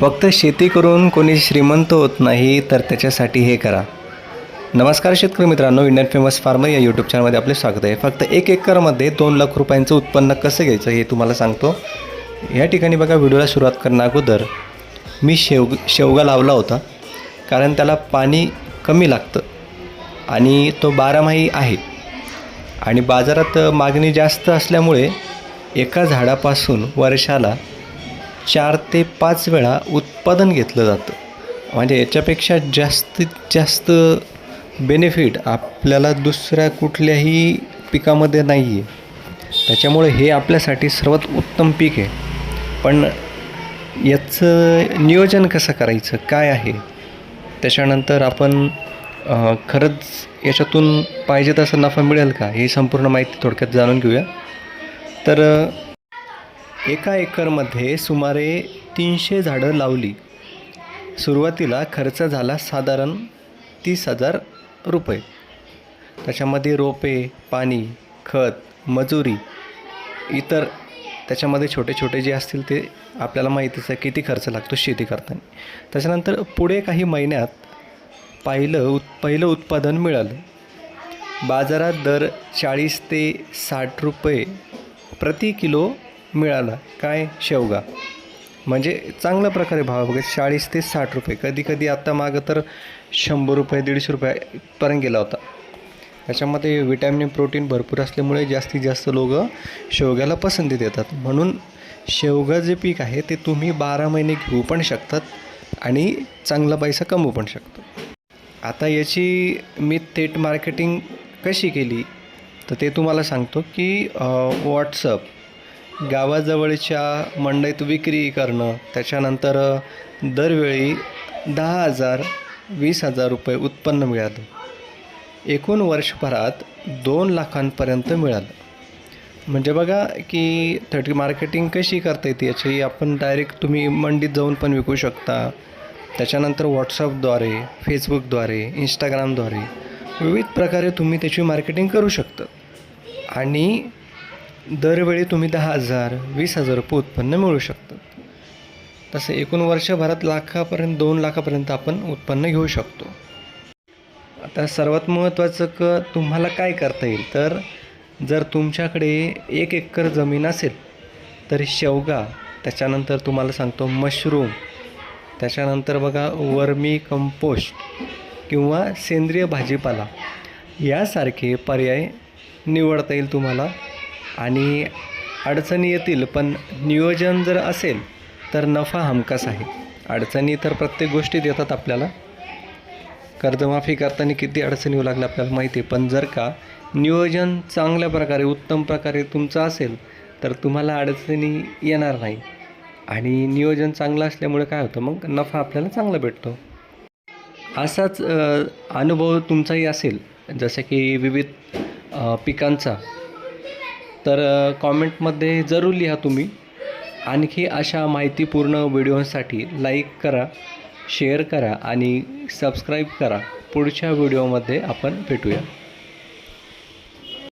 फक्त शेती करून कोणी श्रीमंत होत नाही तर त्याच्यासाठी हे करा. नमस्कार शेतकरी मित्रांनो इंडियन फेमस फार्मर या यूट्यूब चॅनलमध्ये आपले स्वागत आहे. फक्त एक एकरमध्ये दोन लाख रुपयांचं उत्पन्न कसं घ्यायचं हे तुम्हाला सांगतो. या ठिकाणी बघा व्हिडिओला सुरुवात करण्या अगोदर मी शेव शेवगा लावला होता कारण त्याला पाणी कमी लागतं आणि तो बारामाही आहे. आणि बाजारात मागणी जास्त असल्यामुळे एका झाडापासून वर्षाला चार ते पाच वेळा उत्पादन घेतलं जातं. म्हणजे याच्यापेक्षा जास्तीत जास्त बेनिफिट आपल्याला दुसऱ्या कुठल्याही पिकामध्ये नाही आहे त्याच्यामुळे हे आपल्यासाठी सर्वात उत्तम पीक आहे. पण याचं नियोजन कसं करायचं? काय आहे? त्याच्यानंतर आपण खरंच याच्यातून पाहिजे तसा नफा मिळेल का? ही संपूर्ण माहिती थोडक्यात जाणून घेऊया. तर एका एकरमध्ये सुमारे तीनशे झाडं लावली. सुरुवातीला खर्च झाला साधारण तीस हजार रुपये. त्याच्यामध्ये रोपे पाणी खत मजुरी इतर त्याच्यामध्ये छोटे छोटे जे असतील ते आपल्याला माहितीच आहे किती खर्च लागतो शेती करताना. त्याच्यानंतर पुढे काही महिन्यात पाहिलं उत पहिलं उत्पादन मिळालं. बाजारात दर चाळीस ते साठ रुपये प्रति किलो मिळाला. काय? शेवगा. म्हणजे चांगल्या प्रकारे भाव बघा चाळीस ते साठ रुपये. कधी कधी आत्ता मागं तर शंभर रुपये दीडशे रुपयापर्यंत गेला होता. त्याच्यामध्ये विटॅमिन प्रोटीन भरपूर असल्यामुळे जास्तीत जास्त लोक शेवग्याला पसंती देतात. म्हणून शेवगा जे पीक आहे ते तुम्ही बारा महिने घेऊ पण शकतात आणि चांगला पैसा कमवू पण शकतो. आता याची मी थेट मार्केटिंग कशी केली? तर ते तुम्हाला सांगतो की व्हॉट्सअप गावाजवळच्या मंडईत विक्री करणं त्याच्यानंतर दरवेळी दहा हजार वीस हजार रुपये उत्पन्न मिळालं. एकूण वर्षभरात दोन लाखांपर्यंत मिळालं. म्हणजे बघा की थर्टी मार्केटिंग कशी करता येते याची आपण डायरेक्ट तुम्ही मंडीत जाऊन पण विकू शकता. त्याच्यानंतर व्हॉट्सअपद्वारे फेसबुकद्वारे इंस्टाग्रामद्वारे विविध प्रकारे तुम्ही त्याची मार्केटिंग करू शकता. आणि दरवेळी तुम्ही दहा हजार वीस हजार रुपये उत्पन्न मिळू शकतं तसे एकूण वर्षभरात लाखापर्यंत दोन लाखापर्यंत आपण उत्पन्न घेऊ शकतो. आता सर्वात महत्त्वाचं क तुम्हाला काय करता येईल? तर जर तुमच्याकडे एक एकर जमीन असेल तर शेवगा त्याच्यानंतर तुम्हाला सांगतो मशरूम त्याच्यानंतर बघा वर्मी कंपोस्ट किंवा सेंद्रिय भाजीपाला यासारखे पर्याय निवडता येईल तुम्हाला. आणि अडचणी येतील पण नियोजन जर असेल तर नफा हमखास आहे. अडचणी तर प्रत्येक गोष्टीत येतात आपल्याला. कर्जमाफी करताना किती अडचणी येऊ लागल्या आपल्याला माहिती आहे पण जर का नियोजन चांगल्या प्रकारे उत्तम प्रकारे तुमचं असेल तर तुम्हाला अडचणी येणार नाही. आणि नियोजन चांगलं असल्यामुळे काय होतं मग नफा आपल्याला चांगला भेटतो. असाच अनुभव तुमचाही असेल. जसं की विविध पिकांचा तर कॉमेंटमध्ये जरूर लिहा तुम्ही. आणखी अशा माहितीपूर्ण व्हिडिओसाठी लाईक करा शेअर करा आणि सबस्क्राईब करा. पुढच्या व्हिडिओमध्ये आपण भेटूया.